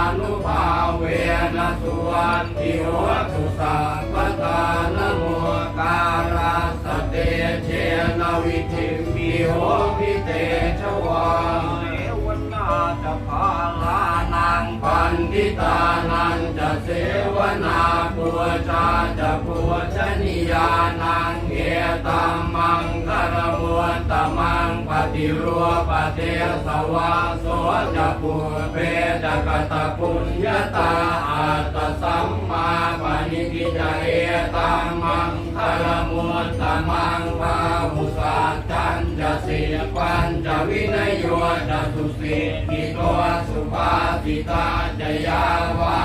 อนุภาเวนะสุวันติโหตุสัพพทานโมการาสเตเชนวิธิมิโหวิเตชวาเอวันนาจะพาลานังปันติตานันจะเสวนาปัวชาจะปัวชนิยานังเอตัมมังคารมวตมั งปฏิรัวปเทสวาโสจะปุเปจกตะปุญญาตาอัตสัมมาปณิทิจเอตัมมังคารมวนตมังภาหุสัจจันจะสีปัญจะวินัยโยจะสุสีกิโตสุภาสิตาจะยาวา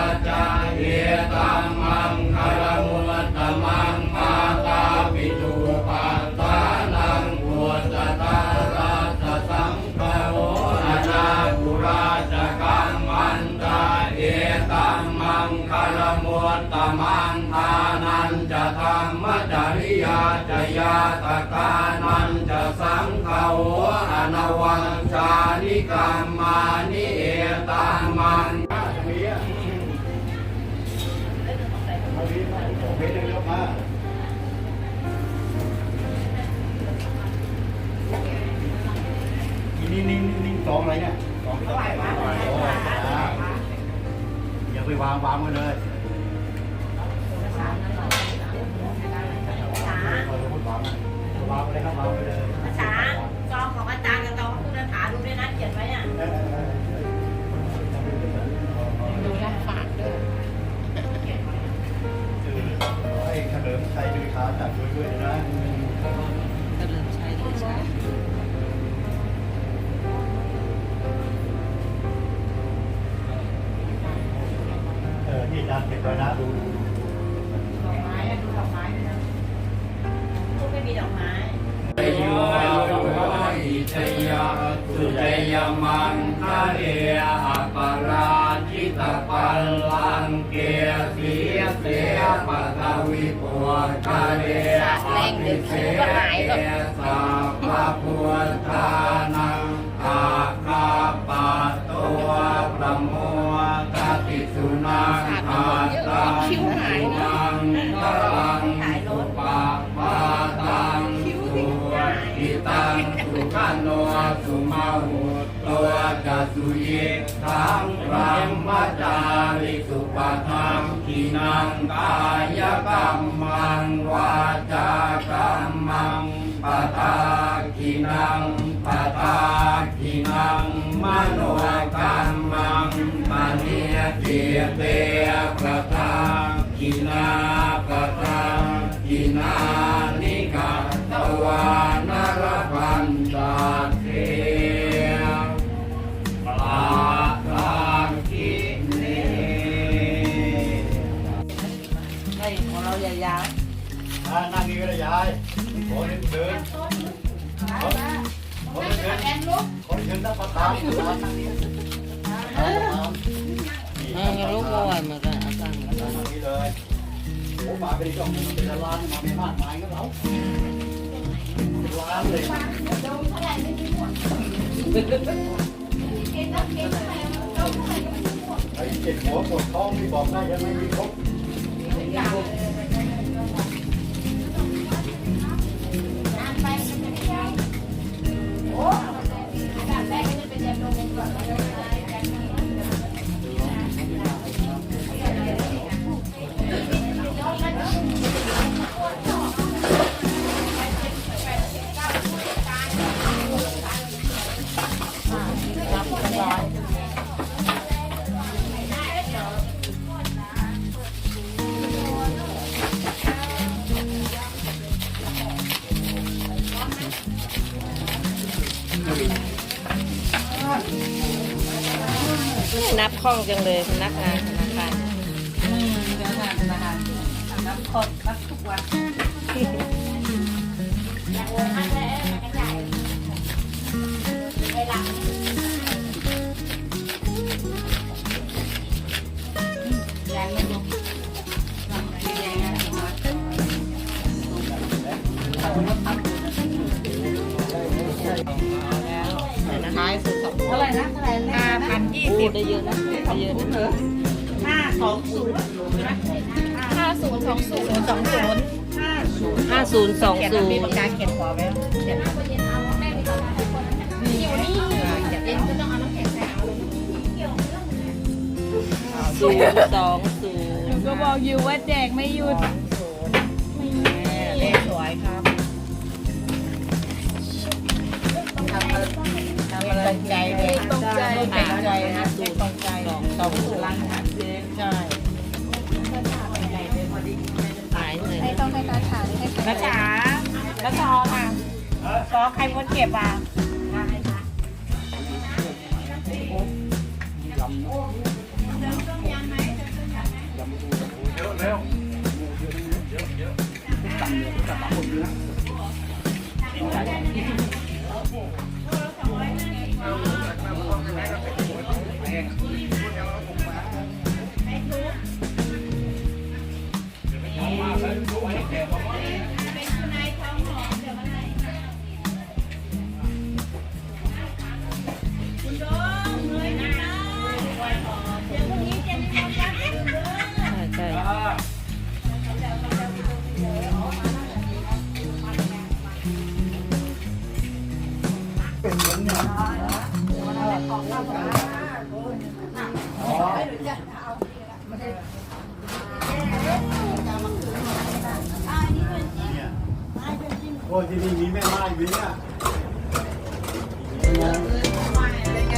คารมวนตมังทานันจะธรรมจริยาจะยาตกานันจะสังฆโออนวังชานิกรรมานิเอตัมมังนี่นี่นี่สองอะไรเนี่ยาไปวางวางไว้เลยวางไว้เลยครับวางไว้เลยภาษาซองของอาจารย์กับซองของคุณฐาดูด้วยนะเขียนไว้อะดูแลฝากด้วยคือให้เฉลิมชัยดุยขาจัดด้วยด้วยนะเฉลิมชัยดีใช่เอาจารนะดูดอกไม้อะดูดอกไม้ด้วยนะลูกไม่มีดอกไม้ตโยอิตยาสุจยมันคะเรอปราชิตปัลลังเกสีเสปะทวิปัวคะเรอภิเสเอสัพพะพุทธานังอา กลังสุปาปาตังสุอิตังสุขโนสุมาหุตัวจัสุเยทังพระมจาริสุปทังกินังกายกรรมังวาจากรรมังปตากินังปะตากินังมโนกรรมังปณิเจเตปตา นั่งนี่ก็ได้ยายขอเดินเดินขอขอเดินขอเดินนับประทานนั่งนี่เออลูกบอยมากันอาจารย์นั่งนี่เลยโอ้มาเป็นจ้องมันเป็นล้านมาเป็นมากมายก็เราล้านเลยไอ้เจ็บหัวปวดท้องนี่บอกได้ยังไม่มีครบ นับคล่องจังเลยพนักงานธนาคารอืมเดี๋ยวนะนะคะน้ำคนรับทุกวันอยากโอนให้เลยให้ใหญ่ให้หลังแรงไม่ลงหลังไหนแรงนะผมว่าเอาไหร่นะเท่า พันยี่สิบได้เยอะนะเสองศูนย์เหรอห้าสองศูนย์ห้าศูนย์สองศูนย์สองศูนย์ห้าศูนย์ห้าศูนย์สองเขียนศูมีนปากกาเขียนขอไว้เขียนอยู่นี่เย็นก็ต้องเอาน้ำแข็งใส่เอาศูนย์สองศูนหนูย์ก็บอกอยู่ว่าแจกไม่หยุดเลขสวยครับทำอะไรทำอะไร สองศูนย์ล้านหันใช่หายเหนื่อยให้ต้องให้ตาฉาให้กระฉาแล้วซอค่ะซอใครคนเก็บอะเร็วเร็วใโอ้ยที่นี่มีแม่ไม้อยู่เนี่ยเป็นไง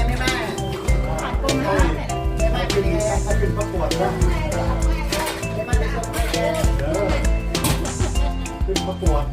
ไม่แม่ให้ขึ้นให้ขึ้นประกวดนะเออขึ้นประกวด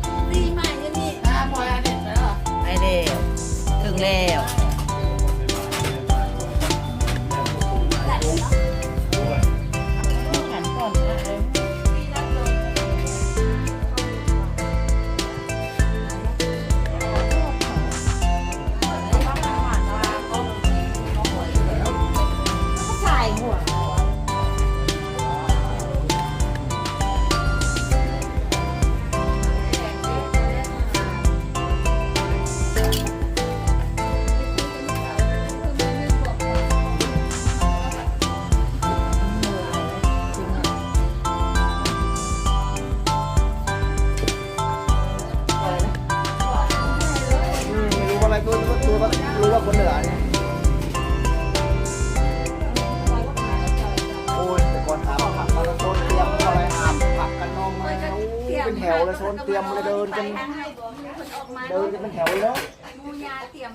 รู้ว่ารู้ว่าคนเหนือเนี่ยโอ้ยแต่ก่อนหาผักมาแล้วโซนเตรียมอะไรหามผักกันนองมาเป็นแถวเลยโซนเตรียมเลยเดินกันเดินกันเป็นแถวเลยเนาะ มูยาเตรียม